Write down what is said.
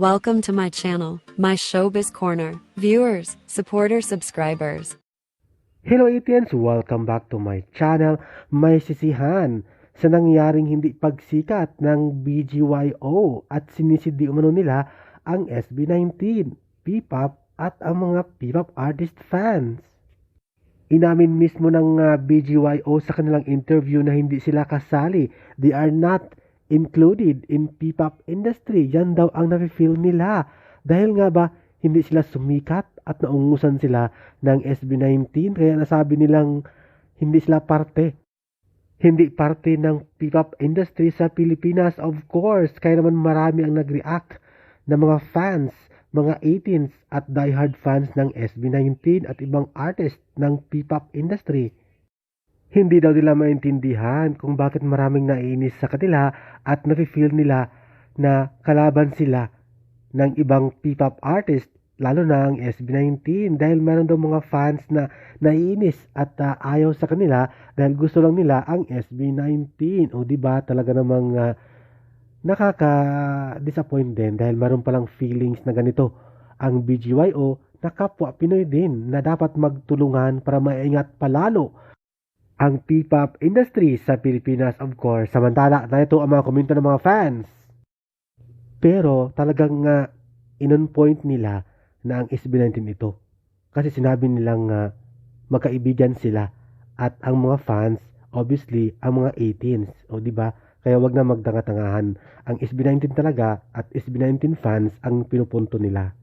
Welcome to my channel, my Showbiz Corner. Viewers, supporters, subscribers. Hello Etians! Welcome back to my channel. May sisihan sa nangyaring hindi pagsikat ng BGYO at sinisidi umano nila ang SB19, P-pop at ang mga P-pop artist fans. Inamin mismo ng uh, BGYO sa kanilang interview na hindi sila kasali. They are not included in P-pop industry. Yan daw ang nafe-feel nila. Dahil nga ba, hindi sila sumikat at naungusan sila ng SB19 kaya nasabi nilang hindi sila parte. Hindi parte ng P-pop industry sa Pilipinas of course. Kaya naman marami ang nag-react na mga fans, mga 18s at diehard fans ng SB19 at ibang artist ng P-pop industry. Hindi daw nila maintindihan kung bakit maraming naiinis sa kanila at nafe-feel nila na kalaban sila ng ibang P-pop artist lalo na ang SB19 dahil meron daw mga fans na naiinis at uh, ayaw sa kanila dahil gusto lang nila ang SB19 o di ba? Talaga namang uh, nakaka-disappoint din dahil meron palang feelings na ganito. Ang BGYO na kapwa Pinoy din na dapat magtulungan para maingat palalo ang P-pop industry sa Pilipinas of course. Samantala na ito ang mga komento ng mga fans. Pero talagang uh, inon point nila na ang SB19 ito. Kasi sinabi nilang uh, magkaibigan sila at ang mga fans obviously ang mga 18s o di ba? Kaya wag na magdanga-tangahan. Ang SB19 talaga at SB19 fans ang pinupunto nila.